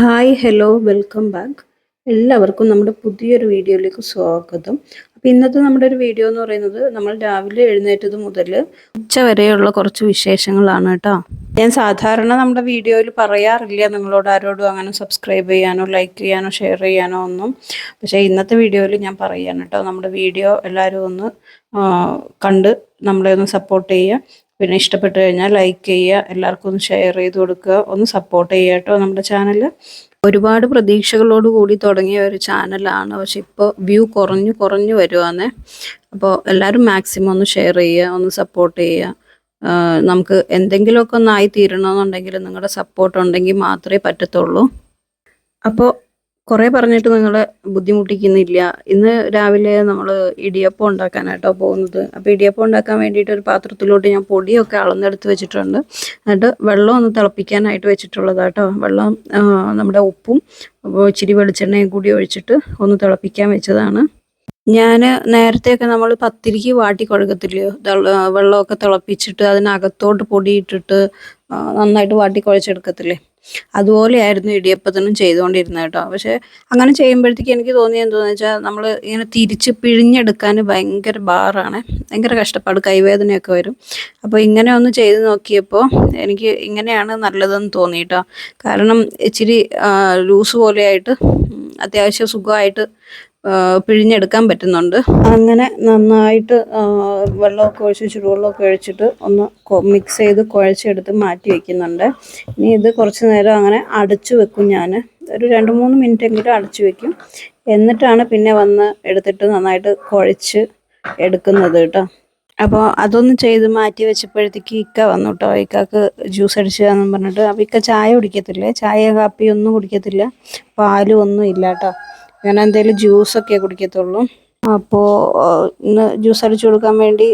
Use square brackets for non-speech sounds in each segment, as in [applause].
Hi hello welcome back. എല്ലാവർക്കും നമ്മുടെ പുതിയൊരു വീഡിയോയിലേക്ക് സ്വാഗതം. അപ്പോൾ ഇന്നത്തെ നമ്മുടെ ഒരു വീഡിയോ എന്ന് പറയുന്നത് നമ്മൾ രാവിലെ എഴുന്നേറ്റത് മുതൽ ഉച്ച വരെയുള്ള കുറച്ച് വിശേഷങ്ങളാണ് കേട്ടോ. ഞാൻ സാധാരണ നമ്മുടെ വീഡിയോയിൽ പറയാറില്ല നിങ്ങളോട് ആരോടും അങ്ങനെ സബ്സ്ക്രൈബ് ചെയ്യാനോ ലൈക്ക് ചെയ്യാനോ ഷെയർ ചെയ്യാനോ ഒന്നും. പക്ഷേ ഇന്നത്തെ വീഡിയോയിൽ ഞാൻ പറയാണ് കേട്ടോ. നമ്മുടെ വീഡിയോ എല്ലാവരും ഒന്ന് കണ്ട് നമ്മളെ ഒന്ന് സപ്പോർട്ട് ചെയ്യുക. പിന്നെ ഇഷ്ടപ്പെട്ട് കഴിഞ്ഞാൽ ലൈക്ക് ചെയ്യുക എല്ലാവർക്കും ഒന്ന് ഷെയർ ചെയ്ത് കൊടുക്കുക ഒന്ന് സപ്പോർട്ട് ചെയ്യുക കേട്ടോ നമ്മുടെ ചാനൽ ഒരുപാട് പ്രതീക്ഷകളോട് കൂടി തുടങ്ങിയ ഒരു ചാനലാണ് പക്ഷെ ഇപ്പോൾ വ്യൂ കുറഞ്ഞു കുറഞ്ഞു വരുവാണ് അപ്പോൾ എല്ലാവരും മാക്സിമം ഒന്ന് ഷെയർ ചെയ്യുക ഒന്ന് സപ്പോർട്ട് ചെയ്യുക. നമുക്ക് എന്തെങ്കിലുമൊക്കെ ഒന്നായി തീരണമെന്നുണ്ടെങ്കിൽ നിങ്ങളുടെ സപ്പോർട്ട് ഉണ്ടെങ്കിൽ മാത്രമേ പറ്റത്തുള്ളൂ. അപ്പോൾ കുറേ പറഞ്ഞിട്ട് നിങ്ങളെ ബുദ്ധിമുട്ടിക്കുന്നില്ല. ഇന്ന് രാവിലെ നമ്മൾ ഇടിയപ്പം ഉണ്ടാക്കാനായിട്ടോ പോകുന്നത്. അപ്പോൾ ഇടിയപ്പം ഉണ്ടാക്കാൻ വേണ്ടിയിട്ട് ഒരു പാത്രത്തിലോട്ട് ഞാൻ പൊടിയൊക്കെ അളന്നെടുത്ത് വെച്ചിട്ടുണ്ട്. എന്നിട്ട് വെള്ളം ഒന്ന് തിളപ്പിക്കാനായിട്ട് വെച്ചിട്ടുള്ളതാട്ടോ. വെള്ളം നമ്മുടെ ഉപ്പും ഇച്ചിരി വെളിച്ചെണ്ണയും കൂടി ഒഴിച്ചിട്ട് ഒന്ന് തിളപ്പിക്കാൻ വെച്ചതാണ്. ഞാൻ നേരത്തെയൊക്കെ നമ്മൾ പത്തിരിക്ക് വാട്ടി കുഴക്കത്തില്ലയോ വെള്ളമൊക്കെ തിളപ്പിച്ചിട്ട് അതിനകത്തോട്ട് പൊടിയിട്ടിട്ട് നന്നായിട്ട് വാട്ടി കുഴച്ചെടുക്കത്തില്ലേ? അതുപോലെയായിരുന്നു ഇടിയപ്പത്തിനും ചെയ്തുകൊണ്ടിരുന്നത് കേട്ടോ. പക്ഷേ അങ്ങനെ ചെയ്യുമ്പോഴത്തേക്ക് എനിക്ക് തോന്നിയത് എന്താണെന്ന് വെച്ചാൽ നമ്മൾ ഇങ്ങനെ തിരിച്ച് പിഴിഞ്ഞെടുക്കാൻ ഭയങ്കര ബാറാണ്. ഭയങ്കര കഷ്ടപ്പാട് കൈവേദനയൊക്കെ വരും. അപ്പോൾ ഇങ്ങനെ ഒന്ന് ചെയ്ത് നോക്കിയപ്പോൾ എനിക്ക് ഇങ്ങനെയാണ് നല്ലതെന്ന് തോന്നി കേട്ടോ. കാരണം ഇച്ചിരി ലൂസ് പോലെയായിട്ട് അത്യാവശ്യം സുഖമായിട്ട് പിഴിഞ്ഞെടുക്കാൻ പറ്റുന്നുണ്ട്. അങ്ങനെ നന്നായിട്ട് വെള്ളമൊക്കെ ഒഴിച്ച് ചുടുവെള്ളമൊക്കെ ഒഴിച്ചിട്ട് ഒന്ന് മിക്സ് ചെയ്ത് കുഴച്ചെടുത്ത് മാറ്റി വെക്കുന്നുണ്ട്. ഇനി ഇത് കുറച്ച് നേരം അങ്ങനെ അടച്ചു വെക്കും ഞാൻ ഒരു രണ്ട് മൂന്ന് മിനിറ്റ് എങ്കിലും അടച്ചു വെക്കും. എന്നിട്ടാണ് പിന്നെ വന്ന് എടുത്തിട്ട് നന്നായിട്ട് കുഴച്ച് എടുക്കുന്നത് കേട്ടോ. അപ്പോൾ അതൊന്ന് ചെയ്ത് മാറ്റി വെച്ചപ്പോഴത്തേക്ക് ഇക്ക വന്നു കേട്ടോ. ഇക്കാക്ക് ജ്യൂസ് അടിച്ചതാണെന്ന് പറഞ്ഞിട്ട്. അപ്പോൾ ഇക്ക ചായ കുടിക്കത്തില്ലേ? ചായ കാപ്പി ഒന്നും കുടിക്കത്തില്ല. പാലും ഒന്നും ഇല്ല കേട്ടോ. അങ്ങനെ എന്തെങ്കിലും ജ്യൂസൊക്കെ കുടിക്കത്തുള്ളൂ. അപ്പോൾ ഇന്ന് ജ്യൂസ് അടിച്ചു കൊടുക്കാൻ വേണ്ടി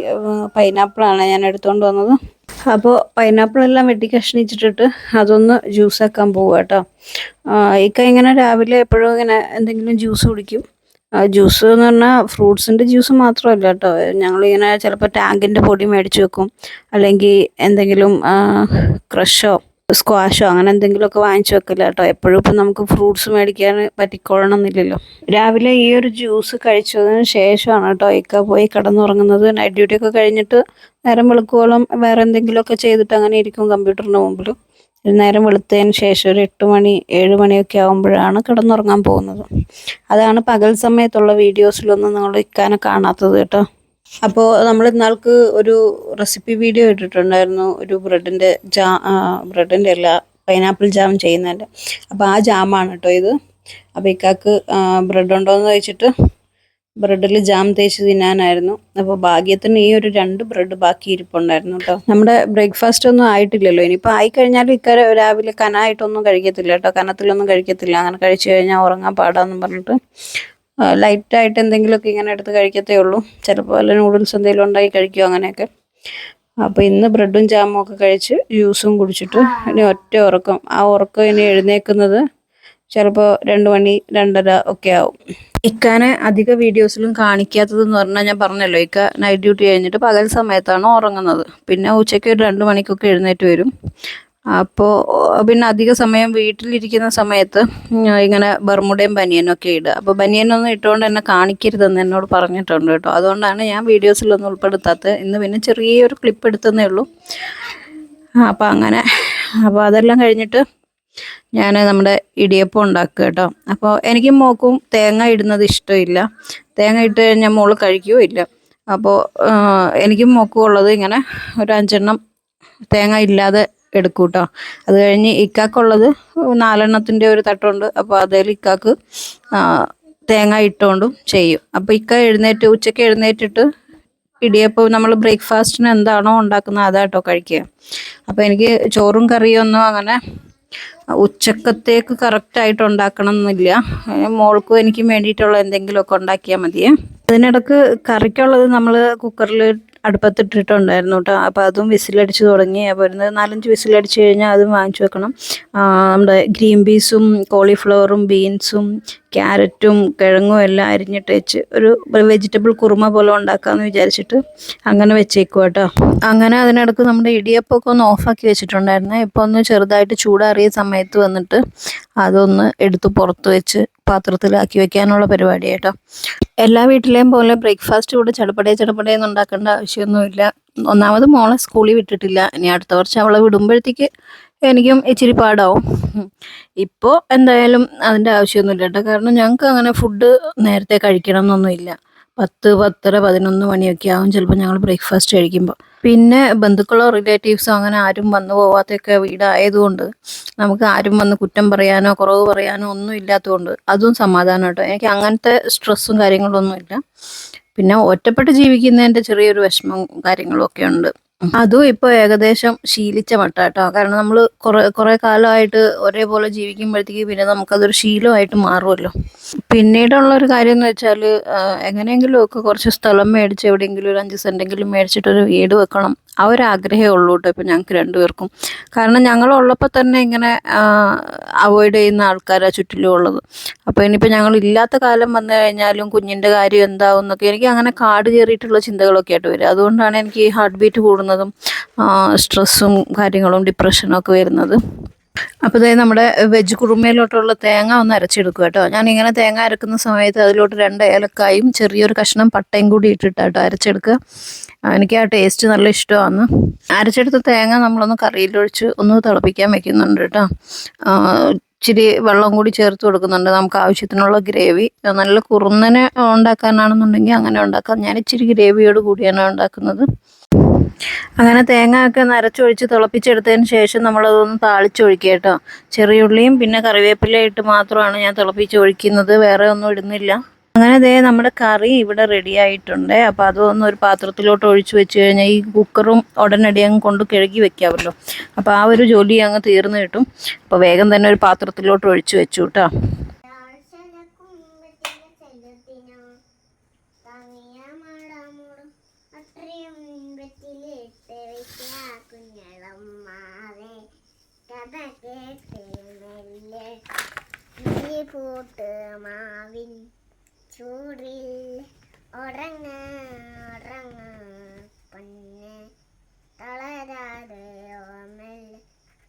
പൈനാപ്പിളാണ് ഞാൻ എടുത്തുകൊണ്ട് വന്നത്. അപ്പോൾ പൈനാപ്പിളെല്ലാം വെട്ടി കഷ്ണിച്ചിട്ടിട്ട് അതൊന്ന് ജ്യൂസാക്കാൻ പോവുക കേട്ടോ ഇക്ക ഇങ്ങനെ രാവിലെ എപ്പോഴും ഇങ്ങനെ എന്തെങ്കിലും ജ്യൂസ് കുടിക്കും. ജ്യൂസ് എന്ന് പറഞ്ഞാൽ ഫ്രൂട്ട്സിന്റെ ജ്യൂസ് മാത്രമല്ല കേട്ടോ ഞങ്ങളിങ്ങനെ ചിലപ്പോൾ ടാങ്കിന്റെ പൊടി മേടിച്ച് വെക്കും. അല്ലെങ്കിൽ എന്തെങ്കിലും ക്രഷോ സ്ക്വാഷോ അങ്ങനെ എന്തെങ്കിലുമൊക്കെ വാങ്ങിച്ചു വെക്കില്ല കേട്ടോ. എപ്പോഴും ഇപ്പം നമുക്ക് ഫ്രൂട്ട്സ് മേടിക്കാൻ പറ്റിക്കൊള്ളണം എന്നില്ലല്ലോ രാവിലെ ഈ ഒരു ജ്യൂസ് കഴിച്ചതിന് ശേഷമാണ് കേട്ടോ ഇക്ക പോയി കിടന്നുറങ്ങുന്നത്. നൈറ്റ് ഡ്യൂട്ടി ഒക്കെ കഴിഞ്ഞിട്ട് നേരം വെളുക്കുവോളം വേറെ എന്തെങ്കിലുമൊക്കെ ചെയ്തിട്ട് അങ്ങനെ ഇരിക്കും കമ്പ്യൂട്ടറിന്റെ മുമ്പിൽ നേരം വെളുത്തതിന് ശേഷം ഒരു എട്ട് മണി ഏഴ് മണിയൊക്കെ ആകുമ്പോഴാണ് കിടന്നുറങ്ങാൻ പോകുന്നത്. അതാണ് പകൽ സമയത്തുള്ള വീഡിയോസിലൊന്നും നിങ്ങൾ ഇക്കാനെ കാണാത്തത് കേട്ടോ. അപ്പോൾ നമ്മൾ ഇന്നാൾക്ക് ഒരു റെസിപ്പി വീഡിയോ ഇട്ടിട്ടുണ്ടായിരുന്നു. ഒരു ബ്രെഡിന്റെ ജാ ബ്രെഡിന്റെ അല്ല പൈനാപ്പിൾ ജാം ചെയ്യുന്നതിന്റെ അപ്പോൾ ആ ജാമാണ് കേട്ടോ ഇത്. അപ്പോൾ ഇക്കാക്ക് ബ്രെഡ് ഉണ്ടോ എന്ന് ചോദിച്ചിട്ട് ബ്രെഡിൽ ജാം തേച്ച് തിന്നാനായിരുന്നു. അപ്പോൾ ഭാഗ്യത്തിന് ഈ ഒരു രണ്ട് ബ്രെഡ് ബാക്കി ഇരിപ്പുണ്ടായിരുന്നു കേട്ടോ നമ്മുടെ ബ്രേക്ക്ഫാസ്റ്റ് ഒന്നും ആയിട്ടില്ലല്ലോ. ഇനിയിപ്പോൾ ആയിക്കഴിഞ്ഞാലും ഇക്കാരെ രാവിലെ കനായിട്ടൊന്നും കഴിക്കത്തില്ല കേട്ടോ കനത്തിലൊന്നും കഴിക്കത്തില്ല. അങ്ങനെ കഴിച്ചു കഴിഞ്ഞാൽ ഉറങ്ങാൻ പാടാന്ന് പറഞ്ഞിട്ട് ലൈറ്റായിട്ട് എന്തെങ്കിലുമൊക്കെ ഇങ്ങനെ എടുത്ത് കഴിക്കത്തേ ഉള്ളൂ. ചിലപ്പോൾ വല്ല നൂഡിൽസ് എന്തെങ്കിലും ഉണ്ടാക്കി കഴിക്കും അങ്ങനെയൊക്കെ. അപ്പോൾ ഇന്ന് ബ്രെഡും ജാമും ഒക്കെ കഴിച്ച് ജ്യൂസും കുടിച്ചിട്ട് ഇനി ഒറ്റ ഉറക്കം. ആ ഉറക്കം ഇനി എഴുന്നേക്കുന്നത് ചിലപ്പോൾ രണ്ട് മണി രണ്ടര ഒക്കെ ആവും. ഇക്കാനെ അധിക വീഡിയോസിലും കാണിക്കാത്തതെന്ന് പറഞ്ഞാൽ ഞാൻ പറഞ്ഞല്ലോ. ഇക്ക നൈറ്റ് ഡ്യൂട്ടി കഴിഞ്ഞിട്ട് പകൽ സമയത്താണ് ഉറങ്ങുന്നത്. പിന്നെ ഉച്ചയ്ക്ക് ഒരു രണ്ട് മണിക്കൊക്കെ എഴുന്നേറ്റ് വരും. അപ്പോൾ പിന്നെ അധിക സമയം വീട്ടിലിരിക്കുന്ന സമയത്ത് ഇങ്ങനെ ബർമുടയും ഒക്കെ ഇടുക. അപ്പോൾ ബനിയനൊന്നും ഇട്ടുകൊണ്ട് എന്നെ കാണിക്കരുതെന്ന് എന്നോട് പറഞ്ഞിട്ടുണ്ട് കേട്ടോ. അതുകൊണ്ടാണ് ഞാൻ വീഡിയോസിലൊന്നും ഉൾപ്പെടുത്താത്തത്. ഇന്ന് പിന്നെ ചെറിയൊരു ക്ലിപ്പ് എടുത്തതേ ഉള്ളൂ. അപ്പോൾ അങ്ങനെ. അപ്പോൾ അതെല്ലാം കഴിഞ്ഞിട്ട് ഞാൻ നമ്മുടെ ഇടിയപ്പം ഉണ്ടാക്കുക കേട്ടോ. അപ്പോൾ എനിക്ക് മോക്കും തേങ്ങ ഇടുന്നത് ഇഷ്ടമില്ല. തേങ്ങ ഇട്ട് കഴിഞ്ഞാൽ മോൾ കഴിക്കുകയോ ഇല്ല. അപ്പോൾ എനിക്കും മോക്കും ഉള്ളത് ഇങ്ങനെ ഒരു അഞ്ചെണ്ണം തേങ്ങ ഇല്ലാതെ എടുക്കും കേട്ടോ അത് കഴിഞ്ഞ് ഇക്കാക്കുള്ളത് നാലെണ്ണത്തിന്റെ ഒരു തട്ടുണ്ട്. അപ്പോൾ അതിൽ ഇക്കാക്ക് തേങ്ങ ഇട്ടുകൊണ്ടും ചെയ്യും. അപ്പോൾ ഇക്ക എഴുന്നേറ്റ് ഉച്ചയ്ക്ക് എഴുന്നേറ്റിട്ട് ഇടിയപ്പം നമ്മൾ ബ്രേക്ക്ഫാസ്റ്റിന് എന്താണോ ഉണ്ടാക്കുന്നത് അതാട്ടോ കഴിക്കുക. അപ്പോൾ എനിക്ക് ചോറും കറിയും ഒന്നും അങ്ങനെ ഉച്ചക്കത്തേക്ക് കറക്റ്റായിട്ട് ഉണ്ടാക്കണം എന്നില്ല മോൾക്കും എനിക്കും വേണ്ടിയിട്ടുള്ള എന്തെങ്കിലുമൊക്കെ ഉണ്ടാക്കിയാൽ മതിയേ. അതിനിടക്ക് കറിക്കുള്ളത് നമ്മൾ കുക്കറിൽ അടുപ്പത്തിട്ടിട്ടുണ്ടായിരുന്നു കേട്ടോ. അപ്പോൾ അതും വിസിലടിച്ച് തുടങ്ങി. അപ്പോൾ ഒരു നാലഞ്ച് വിസിലടിച്ച് കഴിഞ്ഞാൽ അതും വാങ്ങിച്ചു വെക്കണം. നമ്മുടെ ഗ്രീൻ പീസും കോളിഫ്ലവറും ബീൻസും ക്യാരറ്റും കിഴങ്ങും എല്ലാം അരിഞ്ഞിട്ട് വെച്ച് ഒരു വെജിറ്റബിൾ കുറുമ പോലെ ഉണ്ടാക്കാമെന്ന് വിചാരിച്ചിട്ട് അങ്ങനെ വെച്ചേക്കുക കേട്ടോ. അങ്ങനെ അതിനിടക്ക് നമ്മുടെ ഇടിയപ്പമൊക്കെ ഒന്ന് ഓഫാക്കി വെച്ചിട്ടുണ്ടായിരുന്നു. ഇപ്പോൾ ഒന്ന് ചെറുതായിട്ട് ചൂടാറിയ സമയത്ത് വന്നിട്ട് അതൊന്ന് എടുത്ത് പുറത്ത് വെച്ച് പാത്രത്തിലാക്കി വെക്കാനുള്ള പരിപാടി എല്ലാ വീട്ടിലെയും പോലെ ബ്രേക്ക്ഫാസ്റ്റ് കൂടെ ചടപടേ ചടപടേന്ന് ഉണ്ടാക്കേണ്ട ആവശ്യമൊന്നുമില്ല. ഒന്നാമത് മോളെ സ്കൂളിൽ വിട്ടിട്ടില്ല. ഇനി അടുത്ത വർഷം അവളെ വിടുമ്പോഴത്തേക്ക് എനിക്കും ഇച്ചിരി പാടാവും. ഇപ്പോൾ എന്തായാലും അതിന്റെ ആവശ്യമൊന്നുമില്ല കേട്ടോ. കാരണം ഞങ്ങൾക്ക് അങ്ങനെ ഫുഡ് നേരത്തെ കഴിക്കണം എന്നൊന്നുമില്ല പത്ത് പത്തര പതിനൊന്ന് മണിയൊക്കെ ആവും ചിലപ്പോൾ ഞങ്ങൾ ബ്രേക്ക്ഫാസ്റ്റ് കഴിക്കുമ്പോൾ പിന്നെ ബന്ധുക്കളോ റിലേറ്റീവ്സോ അങ്ങനെ ആരും വന്നു പോവാത്തൊക്കെ വീടായതുകൊണ്ട് നമുക്ക് ആരും വന്ന് കുറ്റം പറയാനോ കുറവ് പറയാനോ ഒന്നും ഇല്ലാത്തതുകൊണ്ട് അതും സമാധാനം കേട്ടോ. എനിക്ക് അങ്ങനത്തെ സ്ട്രെസ്സും കാര്യങ്ങളൊന്നും ഇല്ല. പിന്നെ ഒറ്റപ്പെട്ട് ജീവിക്കുന്നതിന്റെ ചെറിയൊരു വിഷമം കാര്യങ്ങളും ഒക്കെ ഉണ്ട്. അതും ഇപ്പോൾ ഏകദേശം ശീലിച്ച മട്ട കേട്ടോ കാരണം നമ്മൾ കുറെ കുറെ കാലമായിട്ട് ഒരേപോലെ ജീവിക്കുമ്പോഴത്തേക്ക് പിന്നെ നമുക്കതൊരു ശീലമായിട്ട് മാറുമല്ലോ പിന്നീടുള്ള ഒരു കാര്യം എന്ന് വെച്ചാൽ എങ്ങനെയെങ്കിലും ഒക്കെ കുറച്ച് സ്ഥലം മേടിച്ച് എവിടെയെങ്കിലും ഒരു അഞ്ച് സെന്റെങ്കിലും മേടിച്ചിട്ടൊരു വീട് വെക്കണം. ആ ഒരു ആഗ്രഹമേ ഉള്ളൂ കേട്ടോ ഇപ്പം ഞങ്ങൾക്ക് രണ്ടുപേർക്കും. കാരണം ഞങ്ങൾ ഉള്ളപ്പോൾ തന്നെ ഇങ്ങനെ അവോയ്ഡ് ചെയ്യുന്ന ആൾക്കാരാണ് ചുറ്റിലും ഉള്ളത്. അപ്പോൾ ഇനിയിപ്പോൾ ഞങ്ങൾ ഇല്ലാത്ത കാലം വന്നു കഴിഞ്ഞാലും കുഞ്ഞിന്റെ കാര്യം എന്താവും എന്നൊക്കെ എനിക്ക് അങ്ങനെ കാട് കയറിയിട്ടുള്ള ചിന്തകളൊക്കെ ആയിട്ട് വരും. അതുകൊണ്ടാണ് എനിക്ക് ഹാർട്ട് ബീറ്റ് കൂടുന്നതും സ്ട്രെസ്സും കാര്യങ്ങളും ഡിപ്രഷനും ഒക്കെ വരുന്നത്. അപ്പോൾ ഇതായത് നമ്മുടെ വെജ് കുറുമയിലോട്ടുള്ള തേങ്ങ ഒന്ന് അരച്ചെടുക്കുക കേട്ടോ. ഞാൻ ഇങ്ങനെ തേങ്ങ അരക്കുന്ന സമയത്ത് അതിലോട്ട് രണ്ട് ഏലക്കായും ചെറിയൊരു കഷ്ണം പട്ടയും കൂടി ഇട്ടിട്ട് കേട്ടോ അരച്ചെടുക്കുക. എനിക്ക് ആ ടേസ്റ്റ് നല്ല ഇഷ്ടമാണ്. അരച്ചെടുത്ത തേങ്ങ നമ്മളൊന്ന് കറിയിലൊഴിച്ച് ഒന്ന് തിളപ്പിക്കാൻ വെക്കുന്നുണ്ട് കേട്ടോ. ഇച്ചിരി വെള്ളം കൂടി ചേർത്ത് കൊടുക്കുന്നുണ്ട്. നമുക്ക് ആവശ്യത്തിനുള്ള ഗ്രേവി. നല്ല കുറുന്നനെ ഉണ്ടാക്കാനാണെന്നുണ്ടെങ്കിൽ അങ്ങനെ ഉണ്ടാക്കാം. ഞാൻ ഇച്ചിരി ഗ്രേവിയോട് കൂടിയാണ് ഉണ്ടാക്കുന്നത്. അങ്ങനെ തേങ്ങ ഒക്കെ നരച്ചൊഴിച്ച് തിളപ്പിച്ചെടുത്തതിന് ശേഷം നമ്മളതൊന്ന് താളിച്ചൊഴിക്കുക കേട്ടോ. ചെറിയുള്ളിയും പിന്നെ കറിവേപ്പില ഇട്ട് മാത്രമാണ് ഞാൻ തിളപ്പിച്ച് ഒഴിക്കുന്നത്. വേറെ ഒന്നും ഇടുന്നില്ല. അങ്ങനെ ദേ നമ്മുടെ കറി ഇവിടെ റെഡി ആയിട്ടുണ്ട്. അപ്പോൾ അതൊന്ന് ഒരു പാത്രത്തിലോട്ട് ഒഴിച്ചു വെച്ച് കഴിഞ്ഞാൽ ഈ കുക്കറും ഉടനടി അങ്ങ് കൊണ്ട് കഴുകി വെക്കാമല്ലോ. അപ്പോൾ ആ ഒരു ജോലി അങ്ങ് തീർന്നു കിട്ടും. അപ്പോൾ വേഗം തന്നെ ഒരു പാത്രത്തിലോട്ട് ഒഴിച്ചു വെച്ചു കേട്ടോ. தீ போட்டு மாவின் சூடில் உறங்க உறங்க பண்ணு தளராது ஓமல்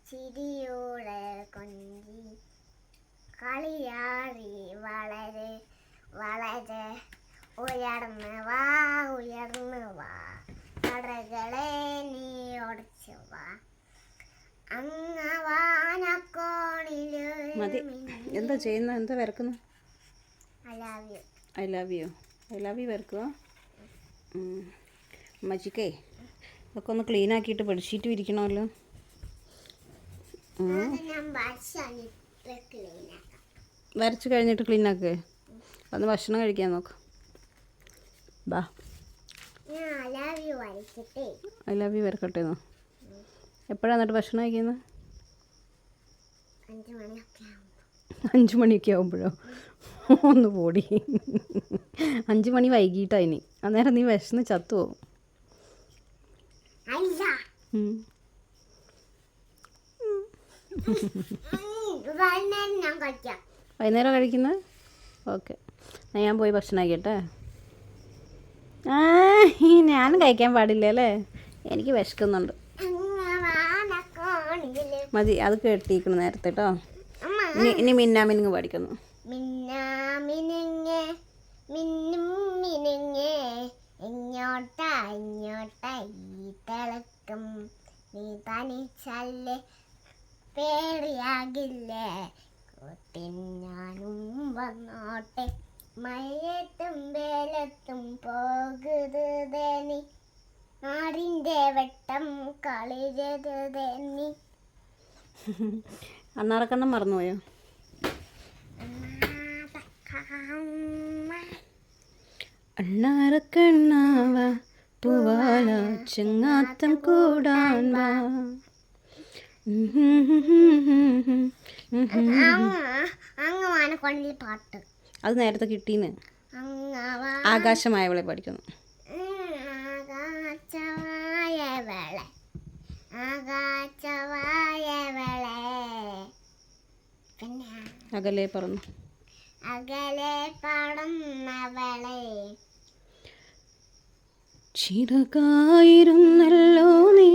சிடியோட கொஞ்சி களியாடி வளரு வளரு உயர்ந்து வா உயர்ந்து வா. கடல்களே நீ உடச்சு മതി. എന്താ ചെയ്യുന്നത് എന്താ വരക്കുന്നു? I love you. I love you. വരക്കുക അമ്മച്ചിക്കേ ഇതൊക്കെ ഒന്ന് ക്ലീൻ ആക്കിയിട്ട് ബെഡ്ഷീറ്റ് വിരിക്കണമല്ലോ വരച്ച് കഴിഞ്ഞിട്ട് ക്ലീൻ ആക്കേ. അന്ന് ഭക്ഷണം കഴിക്കാൻ നോക്ക്. ബാ. ഐ ലവ് യു വരക്കട്ടെ എന്നോ. എപ്പോഴാണ് എന്നിട്ട് ഭക്ഷണം കഴിക്കുന്നത് അഞ്ചു മണിയൊക്കെ ആകുമ്പോഴോ ഒന്ന് പോടി. അഞ്ച് മണി വൈകിട്ടാ ഇനി. അന്നേരം നീ വിശന്ന് ചത്തു പോകും അല്ല. ഉം. വൈകുന്നേരം കഴിക്കുന്നത് ഓക്കെ. എന്നാ ഞാൻ പോയി ഭക്ഷണം കഴിക്കട്ടെ. ആ ഞാനും കഴിക്കാൻ പാടില്ല അല്ലേ? എനിക്ക് വിശക്കുന്നുണ്ട്. മതി അത് കേട്ടിരിക്കണം നേരത്തെ കേട്ടോ ഇനി ഇനി മിന്നാമിനിങ് പഠിക്കുന്നു. മിന്നാമിനിങ്ങേ മിന്നും മിനിങ്ങേ ഇങ്ങോട്ടാ ഇങ്ങോട്ടാ ഈ തിളക്കം. നീ തനിച്ചല്ലേ പേടിയാകില്ലേ? കൂട്ടിൻ ഞാനും വന്നോട്ടെ മഴയത്തും വേലത്തും പോകുന്നത് നാടിന്റെ വെട്ടം കളിരത് നീ [laughs] അണ്ണാറക്കണ്ണം മറന്നുപോയോ? അണ്ണാറക്കണ്ണാവ പൂവാള ചെങ്ങാത്തം കൂടാൻ വാ പാട്ട് അത് നേരത്തെ കിട്ടീന്ന്. ആകാശമായവളെ പഠിക്കുന്നു. ആകാശമായവളെ. അകലെ പറന്നു. അകലെ പറന്നവളെ. ചിറകായിരുന്നല്ലോ നീ.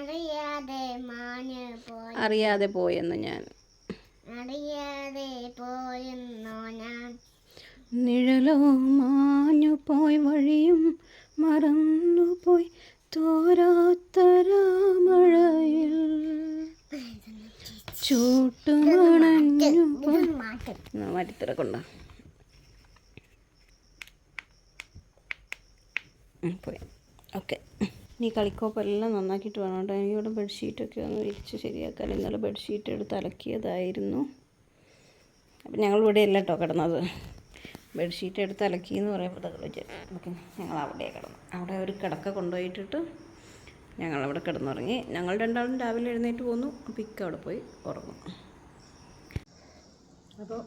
അറിയാതെ മാഞ്ഞു പോയി. അറിയാതെ പോയെന്ന് ഞാൻ. അറിയാതെ പോയെന്നോ ഞാൻ. നിഴലോ മാഞ്ഞു പോയി വഴിയും മറന്നു പോയി തോരാത്തരാമഴയിൽ ചൂട്ടുമണഞ്ഞു മാറ്റിത്തിറക്കൊണ്ട പോയി. ഓക്കെ. നീ കളിക്കോപ്പെല്ലാം നന്നാക്കിയിട്ട് വേണം കേട്ടോ. എനിക്കിവിടെ ബെഡ്ഷീറ്റൊക്കെ ഒന്ന് വിരിച്ച് ശരിയാക്കാൻ ഇന്നലെ ബെഡ്ഷീറ്റ് എടുത്ത് അലക്കിയതായിരുന്നു. അപ്പം ഞങ്ങൾ ഇവിടെ അല്ല കേട്ടോ കിടന്നത്. ബെഡ്ഷീറ്റ് എടുത്ത് അലക്കി എന്ന് പറയുമ്പോൾ ഓക്കെ ഞങ്ങൾ അവിടെ കിടന്നു. അവിടെ ഒരു കിടക്ക കൊണ്ടുപോയിട്ടിട്ട് ഞങ്ങളവിടെ കിടന്നുറങ്ങി. ഞങ്ങൾ രണ്ടാളും രാവിലെ എഴുന്നേറ്റ് പോന്നു. അപ്പോൾ ഇക്ക അവിടെ പോയി ഉറങ്ങും. അപ്പോൾ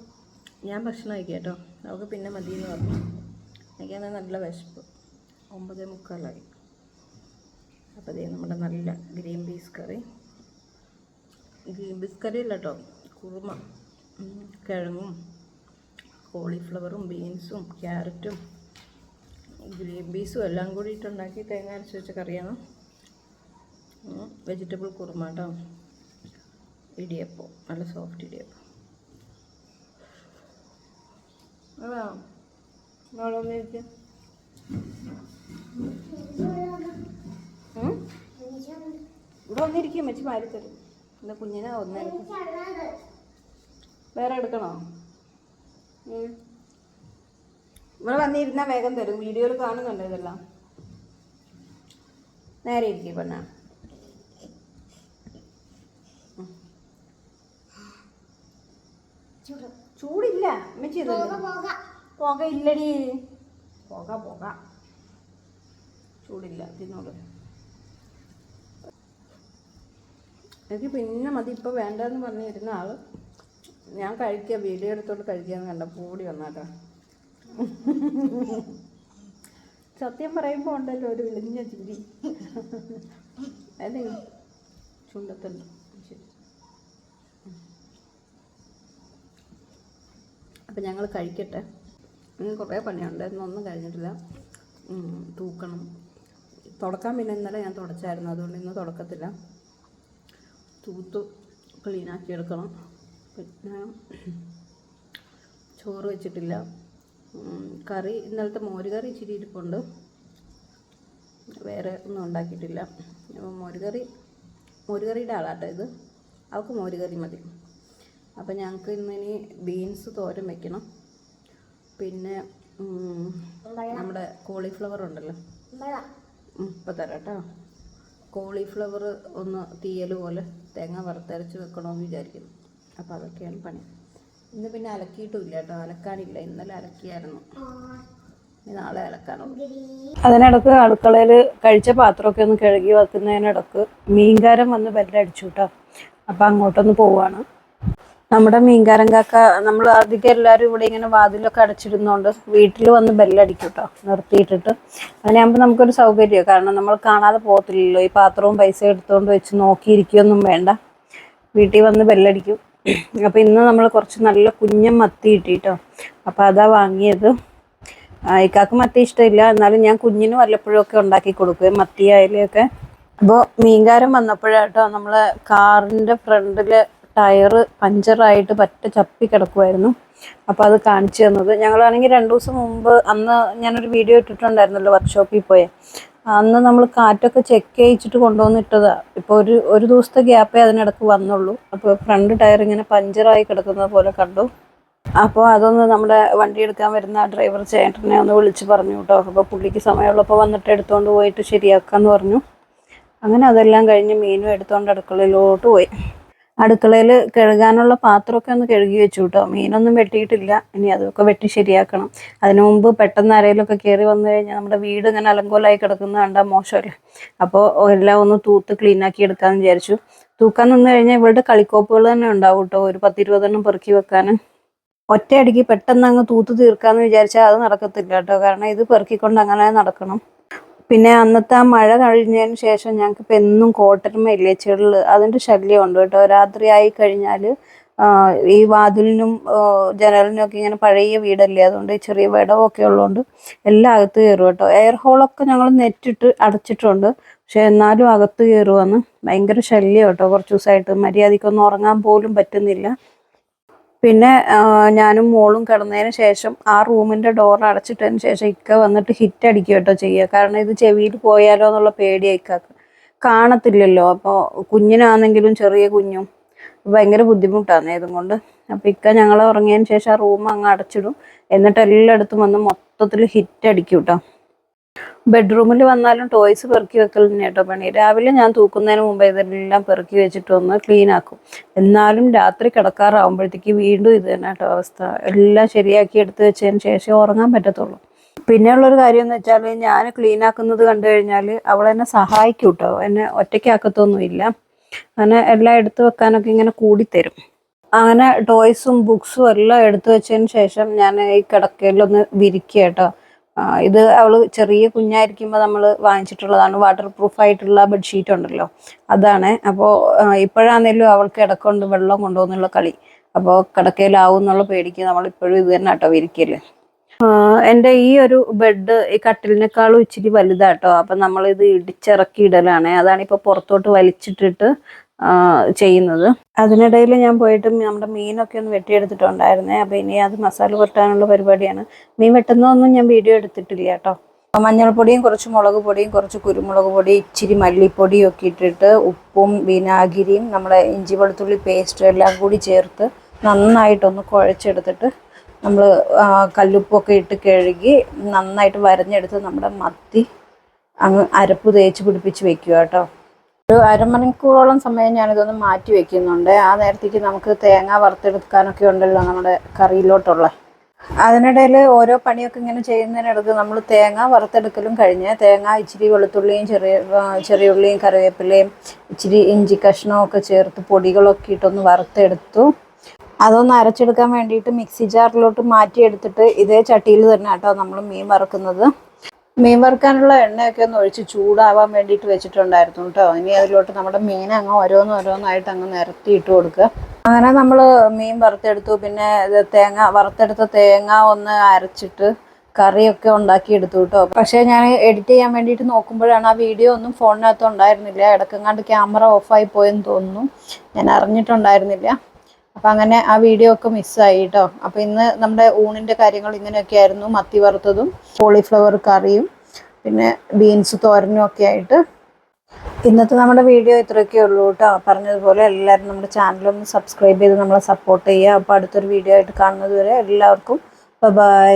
ഞാൻ ഭക്ഷണം കഴിക്കാം കേട്ടോ. നമുക്ക് പിന്നെ മതി എന്ന് പറഞ്ഞു എനിക്കാണെങ്കിൽ നല്ല വിശപ്പ്. ഒമ്പതേ മുക്കാലായി. അപ്പോൾ ഇതേ നമ്മുടെ നല്ല green peas curry. Green peas curry അല്ല കേട്ടോ കുറുമ കിഴങ്ങും കോളിഫ്ലവറും ബീൻസും ക്യാരറ്റും ഗ്രീൻ പീസും എല്ലാം കൂടി ഇട്ടുണ്ടാക്കി തേങ്ങ അരച്ച് വെച്ച കറിയാണ്. വെജിറ്റബിൾ കുറുമ കേട്ടോ ഇടിയപ്പം നല്ല സോഫ്റ്റ് ഇടിയപ്പം. അതാ. ഒന്ന്? ഇവിടെ വന്നിരിക്കും വെച്ച് മാറി തരും എന്നാൽ കുഞ്ഞിനെ ഒന്നായിരിക്കും വേറെ എടുക്കണോ. ഇവിടെ വന്നിരുന്നാൽ വേഗം തരും. വീഡിയോയിൽ കാണുന്നുണ്ട് ഇതെല്ലാം? നേരെ ഇരിക്കും പെണ്ണ. ചൂടില്ല. അമ്മച്ചി പോക പുക. ഇല്ലടി. പുക പുക. ചൂടില്ല. തിന്നോളൂ. എനിക്ക് പിന്നെ മതി. ഇപ്പോൾ വേണ്ടെന്ന് പറഞ്ഞിരുന്ന ആൾ. ഞാൻ കഴിക്കുക വീഡിയോ എടുത്തോണ്ട് കഴിക്കാന്ന് കണ്ട പൂടി വന്നാട്ടോ സത്യം പറയുമ്പോൾ ഉണ്ടല്ലോ ഒരു വിളിഞ്ഞ ചിരി. അതെ. ചുണ്ടത്തുണ്ട്. അപ്പം ഞങ്ങൾ കഴിക്കട്ടെ. ഇനി കുറേ പണിയുണ്ട് ഇന്നൊന്നും കഴിഞ്ഞിട്ടില്ല. തൂക്കണം. തുടക്കാൻ പിന്നെ ഇന്നലെ ഞാൻ തുടച്ചായിരുന്നു. അതുകൊണ്ട് ഇന്ന് തുടക്കത്തില്ല. തൂത്ത് ക്ലീനാക്കി എടുക്കണം. പിന്നെ ചോറ് വെച്ചിട്ടില്ല. കറി ഇന്നലത്തെ മോര് കറി ഇച്ചിരി ഇരിപ്പുണ്ട്. വേറെ ഒന്നും ഉണ്ടാക്കിയിട്ടില്ല. മോരുകറി മോര് കറി മോര് കറിയുടെ ആളാട്ടോ ഇത്. അവൾക്ക് മോര് കറി മതി. അപ്പം ഞങ്ങൾക്ക് ഇന്നിനി ബീൻസ് തോരൻ വെക്കണം. പിന്നെ നമ്മുടെ കോളിഫ്ലവർ ഉണ്ടല്ലോ. ഇപ്പം തരാം കേട്ടോ കോളിഫ്ലവർ ഒന്ന് തീയൽ പോലെ തേങ്ങ വറുത്തരച്ച് വെക്കണമെന്ന് വിചാരിക്കുന്നു. അപ്പോൾ അതൊക്കെയാണ് പണി. ഇന്ന് പിന്നെ അലക്കിയിട്ടുമില്ല കേട്ടോ. അലക്കാനില്ല. ഇന്നലെ അലക്കിയായിരുന്നു. നാളെ അലക്കാനുള്ളൂ. അതിനിടക്ക് അടുക്കളയിൽ കഴിച്ച പാത്രമൊക്കെ ഒന്ന് കഴുകി വെക്കുന്നതിനിടക്ക് മീൻകാരം വന്ന് ബെല്ലടിച്ചു കേട്ടോ അപ്പം അങ്ങോട്ടൊന്ന് പോവാണ്. നമ്മുടെ മീൻകാരം കാക്ക നമ്മൾ അധികം എല്ലാവരും ഇവിടെ ഇങ്ങനെ വാതിലൊക്കെ അടച്ചിരുന്നോണ്ട് വീട്ടിൽ വന്ന് ബെല്ലടിക്കും കേട്ടോ നിർത്തിയിട്ടിട്ട്. അങ്ങനെയാകുമ്പോൾ നമുക്കൊരു സൗകര്യമാണ് കാരണം നമ്മൾ കാണാതെ പോകത്തില്ലല്ലോ. ഈ പാത്രവും പൈസ എടുത്തുകൊണ്ട് വെച്ച് നോക്കിയിരിക്കുകയൊന്നും വേണ്ട. വീട്ടിൽ വന്ന് ബെല്ലടിക്കും. അപ്പോൾ ഇന്ന് നമ്മൾ കുറച്ച് നല്ല കുഞ്ഞൻ മത്തി കിട്ടിട്ടോ. അപ്പോൾ അതാ വാങ്ങിയത്. ഇക്കാക്ക് മത്തി ഇഷ്ടമില്ല. എന്നാലും ഞാൻ കുഞ്ഞിന് വല്ലപ്പോഴൊക്കെ ഉണ്ടാക്കി കൊടുക്കും. മത്തി ആയാലൊക്കെ അപ്പോൾ മീൻകാരൻ വന്നപ്പോഴാട്ടോ നമ്മളെ കാറിന്റെ ഫ്രണ്ടിൽ ടയർ പഞ്ചറായിട്ട് പറ്റ ചപ്പി കിടക്കുമായിരുന്നു അപ്പോൾ അത് കാണിച്ചു തന്നത്. ഞങ്ങളാണെങ്കിൽ രണ്ട് ദിവസം മുമ്പ് അന്ന് ഞാനൊരു വീഡിയോ ഇട്ടിട്ടുണ്ടായിരുന്നല്ലോ വർക്ക്ഷോപ്പിൽ പോയി. അന്ന് നമ്മൾ കാറ്റൊക്കെ ചെക്ക് ചെയ്യിച്ചിട്ട് കൊണ്ടുവന്നിട്ടതാണ് ഇപ്പോൾ ഒരു ഒരു ദിവസത്തെ ഗ്യാപ്പേ അതിനിടക്ക് വന്നുള്ളൂ. അപ്പോൾ ഫ്രണ്ട് ടയർ ഇങ്ങനെ പഞ്ചറായി കിടക്കുന്നത് പോലെ കണ്ടു. അപ്പോൾ അതൊന്ന് നമ്മുടെ വണ്ടി എടുക്കാൻ വരുന്ന ഡ്രൈവർ ചേട്ടനെ ഒന്ന് വിളിച്ച് പറഞ്ഞു കേട്ടോ അപ്പോൾ പുള്ളിക്ക് സമയമുള്ളപ്പോൾ വന്നിട്ട് എടുത്തുകൊണ്ട് പോയിട്ട് ശരിയാക്കാമെന്ന് പറഞ്ഞു. അങ്ങനെ അതെല്ലാം കഴിഞ്ഞ് മീനും എടുത്തുകൊണ്ട് അടുക്കളയിലോട്ട് പോയി. അടുക്കളയിൽ കഴുകാനുള്ള പാത്രമൊക്കെ ഒന്ന് കഴുകി വെച്ചു കേട്ടോ മീനൊന്നും വെട്ടിയിട്ടില്ല. ഇനി അതൊക്കെ വെട്ടി ശരിയാക്കണം. അതിനു മുമ്പ് പെട്ടെന്ന് ആരെങ്കിലുമൊക്കെ കയറി വന്നു കഴിഞ്ഞാൽ നമ്മുടെ വീട് ഇങ്ങനെ അലങ്കോലമായി കിടക്കുന്ന കണ്ടാൽ മോശമല്ലേ? അപ്പോൾ എല്ലാം ഒന്ന് തൂത്ത് ക്ലീനാക്കി എടുക്കാമെന്ന് വിചാരിച്ചു. തൂക്കാൻ നിന്ന് കഴിഞ്ഞാൽ ഇവളുടെ കളിക്കോപ്പുകൾ തന്നെ ഉണ്ടാവും കേട്ടോ ഒരു പത്തിരുപതെണ്ണം പെറുക്കി വെക്കാൻ. ഒറ്റയടിക്ക് പെട്ടെന്ന് അങ്ങ് തൂത്ത് തീർക്കാമെന്ന് വിചാരിച്ചാൽ അത് നടക്കത്തില്ല കേട്ടോ. കാരണം ഇത് പെറുക്കിക്കൊണ്ട് അങ്ങനെ നടക്കണം. പിന്നെ അന്നത്തെ ആ മഴ കഴിഞ്ഞതിന് ശേഷം ഞങ്ങൾക്ക് ഇപ്പം എന്നും കോട്ടരുമയില്ലേ ചെള്ള് അതിന്റെ ശല്യം ഉണ്ട് കേട്ടോ. രാത്രി ആയി കഴിഞ്ഞാൽ ഈ വാതിലിനും ജനലിനും ഒക്കെ ഇങ്ങനെ പഴയ വീടല്ലേ? അതുകൊണ്ട് ചെറിയ വിടവൊക്കെ ഉള്ളതുകൊണ്ട് എല്ലാം അകത്ത് കയറും കേട്ടോ. എയർ ഹോളൊക്കെ ഞങ്ങൾ നെറ്റിട്ട് അടച്ചിട്ടുണ്ട്. പക്ഷെ എന്നാലും അകത്ത് കയറുവാന്ന് ഭയങ്കര ശല്യം കേട്ടോ. കുറച്ച് ദിവസമായിട്ട് മര്യാദയ്ക്കൊന്നും ഉറങ്ങാൻ പോലും പറ്റുന്നില്ല. പിന്നെ ഞാനും മോളും കിടന്നതിന് ശേഷം ആ റൂമിന്റെ ഡോർ അടച്ചിട്ടതിന് ശേഷം ഇക്ക വന്നിട്ട് ഹിറ്റ് അടിക്കുക കേട്ടോ ചെയ്യുക. കാരണം ഇത് ചെവിയിൽ പോയാലോ എന്നുള്ള പേടിയാ ഇക്കാക്ക്. കാണത്തില്ലല്ലോ. അപ്പോൾ കുഞ്ഞിനാണെങ്കിലും ചെറിയ കുഞ്ഞും ഭയങ്കര ബുദ്ധിമുട്ടാണ് ഇതും കൊണ്ട്. അപ്പം ഇക്ക ഞങ്ങൾ ഉറങ്ങിയതിന് ശേഷം ആ റൂം അങ്ങ് അടച്ചിടും. എന്നിട്ട് എല്ലായിടത്തും വന്ന് മൊത്തത്തിൽ ഹിറ്റ് അടിക്കും കേട്ടോ. ബെഡ്റൂമിൽ വന്നാലും ടോയ്സ് പെറുക്കി വെക്കൽ തന്നെ കേട്ടോ പണി. രാവിലെ ഞാൻ തൂക്കുന്നതിന് മുമ്പ് ഇതെല്ലാം പെറുക്കി വെച്ചിട്ട് ഒന്ന് ക്ലീൻ ആക്കും. എന്നാലും രാത്രി കിടക്കാറാവുമ്പോഴത്തേക്ക് വീണ്ടും ഇത് തന്നെ കേട്ടോ അവസ്ഥ. എല്ലാം ശരിയാക്കി എടുത്ത് വെച്ചതിന് ശേഷം ഉറങ്ങാൻ പറ്റത്തുള്ളൂ. പിന്നെയുള്ളൊരു കാര്യം എന്ന് വെച്ചാൽ ഞാൻ ക്ലീൻ ആക്കുന്നത് കണ്ടു കഴിഞ്ഞാൽ അവൾ എന്നെ സഹായിക്കും കേട്ടോ. എന്നെ ഒറ്റയ്ക്കാക്കത്തൊന്നുമില്ല. അങ്ങനെ എല്ലാം എടുത്തു വെക്കാനൊക്കെ ഇങ്ങനെ കൂടിത്തരും. അങ്ങനെ ടോയ്സും ബുക്സും എല്ലാം എടുത്തു വെച്ചതിന് ശേഷം ഞാൻ ഈ കിടക്കയിലൊന്ന് വിരിക്കുക കേട്ടോ. ഇത് അവൾ ചെറിയ കുഞ്ഞായിരിക്കുമ്പോൾ നമ്മൾ വാങ്ങിച്ചിട്ടുള്ളതാണ്. വാട്ടർ പ്രൂഫ് ആയിട്ടുള്ള ബെഡ്ഷീറ്റ് ഉണ്ടല്ലോ. അതാണ്. അപ്പോൾ ഇപ്പോഴാണേലും അവൾക്ക് ഇടക്കൊണ്ട് വെള്ളം കൊണ്ടുപോകുന്നുള്ള കളി. അപ്പോൾ കിടക്കയിലാവും എന്നുള്ള പേടിക്ക് നമ്മൾ ഇപ്പോഴും ഇത് തന്നെ കേട്ടോ വിരിക്കൽ. എന്റെ ഈ ഒരു ബെഡ് ഈ കട്ടിലിനേക്കാളും ഇച്ചിരി വലുതാട്ടോ. അപ്പം നമ്മളിത് ഇടിച്ചിറക്കി ഇടലാണ് അതാണ് ഇപ്പോൾ പുറത്തോട്ട് വലിച്ചിട്ടിട്ട് ചെയ്യുന്നത്. അതിനിടയിൽ ഞാൻ പോയിട്ട് നമ്മുടെ മീനൊക്കെ ഒന്ന് വെട്ടിയെടുത്തിട്ടുണ്ടായിരുന്നേ. അപ്പം ഇനി അത് മസാല പുരട്ടാനുള്ള പരിപാടിയാണ്. മീൻ വെട്ടുന്നതൊന്നും ഞാൻ വീഡിയോ എടുത്തിട്ടില്ല കേട്ടോ. മഞ്ഞൾപ്പൊടിയും കുറച്ച് മുളക് പൊടിയും കുറച്ച് കുരുമുളക് പൊടി ഇച്ചിരി മല്ലിപ്പൊടിയും ഒക്കെ ഇട്ടിട്ട് ഉപ്പും വിനാഗിരിയും നമ്മുടെ ഇഞ്ചി വെളുത്തുള്ളി പേസ്റ്റും എല്ലാം കൂടി ചേർത്ത് നന്നായിട്ടൊന്ന് കുഴച്ചെടുത്തിട്ട് നമ്മൾ കല്ലുപ്പൊക്കെ ഇട്ട് കഴുകി നന്നായിട്ട് വരഞ്ഞെടുത്ത് നമ്മുടെ മത്തി അങ്ങ് അരപ്പ് തേച്ച് പിടിപ്പിച്ച് വെക്കുക കേട്ടോ. ഒരു അരമണിക്കൂറോളം സമയം ഞാനിതൊന്ന് മാറ്റി വെക്കുന്നുണ്ട്. ആ നേരത്തേക്ക് നമുക്ക് തേങ്ങ വറുത്തെടുക്കാനൊക്കെ ഉണ്ടല്ലോ നമ്മുടെ കറിയിലോട്ടുള്ള. അതിനിടയിൽ ഓരോ പണിയൊക്കെ ഇങ്ങനെ ചെയ്യുന്നതിനിടക്ക് നമ്മൾ തേങ്ങ വറുത്തെടുക്കലും കഴിഞ്ഞ് തേങ്ങ ഇച്ചിരി വെളുത്തുള്ളിയും ചെറിയ ചെറിയ ഉള്ളിയും കറിവേപ്പിലയും ഇച്ചിരി ഇഞ്ചി കഷ്ണമൊക്കെ ചേർത്ത് പൊടികളൊക്കെ ഇട്ടൊന്ന് വറുത്തെടുത്തു. അതൊന്ന് അരച്ചെടുക്കാൻ വേണ്ടിയിട്ട് മിക്സി ജാറിലോട്ട് മാറ്റിയെടുത്തിട്ട് ഇതേ ചട്ടിയിൽ തന്നെ കേട്ടോ നമ്മൾ മീൻ വറുക്കുന്നത്. മീൻ വറുക്കാനുള്ള എണ്ണയൊക്കെ ഒന്ന് ഒഴിച്ച് ചൂടാവാൻ വേണ്ടിയിട്ട് വെച്ചിട്ടുണ്ടായിരുന്നു കേട്ടോ. ഇനി അതിലോട്ട് നമ്മുടെ മീൻ അങ്ങ് ഓരോന്ന് ഓരോന്നായിട്ട് അങ്ങ് നിരത്തി ഇട്ട് കൊടുക്കുക. അങ്ങനെ നമ്മൾ മീൻ വറുത്തെടുത്തു. പിന്നെ തേങ്ങ വറുത്തെടുത്ത തേങ്ങ ഒന്ന് അരച്ചിട്ട് കറിയൊക്കെ ഉണ്ടാക്കിയെടുത്തു കേട്ടോ. പക്ഷേ ഞാൻ എഡിറ്റ് ചെയ്യാൻ വേണ്ടിയിട്ട് നോക്കുമ്പോഴാണ് ആ വീഡിയോ ഒന്നും ഫോണിനകത്ത് ഉണ്ടായിരുന്നില്ല. ഇടക്കെങ്ങാണ്ട് ക്യാമറ ഓഫായി പോയെന്ന് തോന്നുന്നു. ഞാൻ അറിഞ്ഞിട്ടുണ്ടായിരുന്നില്ല. അപ്പം അങ്ങനെ ആ വീഡിയോ ഒക്കെ മിസ്സായി കേട്ടോ അപ്പം ഇന്ന് നമ്മുടെ ഊണിന്റെ കാര്യങ്ങൾ ഇങ്ങനെയൊക്കെ ആയിരുന്നു. മത്തി വറുത്തതും കോളിഫ്ലവർ കറിയും പിന്നെ ബീൻസ് തോരനും ഒക്കെ ആയിട്ട്. ഇന്നത്തെ നമ്മുടെ വീഡിയോ ഇത്രയൊക്കെ ഉള്ളൂ കേട്ടോ പറഞ്ഞതുപോലെ എല്ലാവരും നമ്മുടെ ചാനലൊന്ന് സബ്സ്ക്രൈബ് ചെയ്ത് നമ്മളെ സപ്പോർട്ട് ചെയ്യുക. അപ്പോൾ അടുത്തൊരു വീഡിയോ ആയിട്ട് കാണുന്നത് വരെ എല്ലാവർക്കും ബൈ